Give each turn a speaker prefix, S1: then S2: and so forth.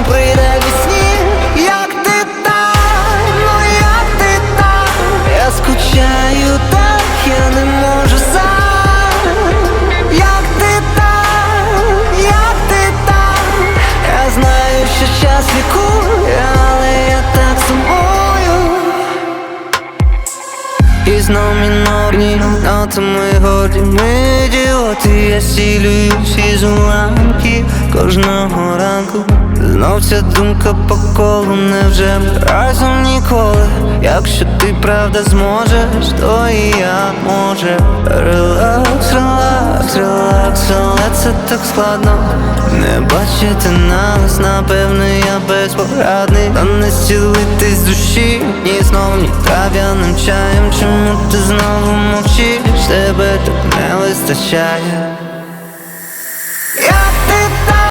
S1: мені прийде вісні, як ти там, ну як ти там, я скучаю так, я не можу сам, як ти там, як ти там, я знаю, що час лікує, але я так сумую. І знов мінорні нотами горді Ми ідіоти, я стілююсь із уламків Кожного ранку Знов ця думка по колу Невже ми разом ніколи. Якщо ти правда зможеш, то і я може. Релакс, релакс, релакс, але це так складно. Не бачити нас, напевно, я безпорадний. Та не зцілити з душі, ні знов, ні трав'яним чаєм. Чому ти знову мовчиш, тебе так не вистачає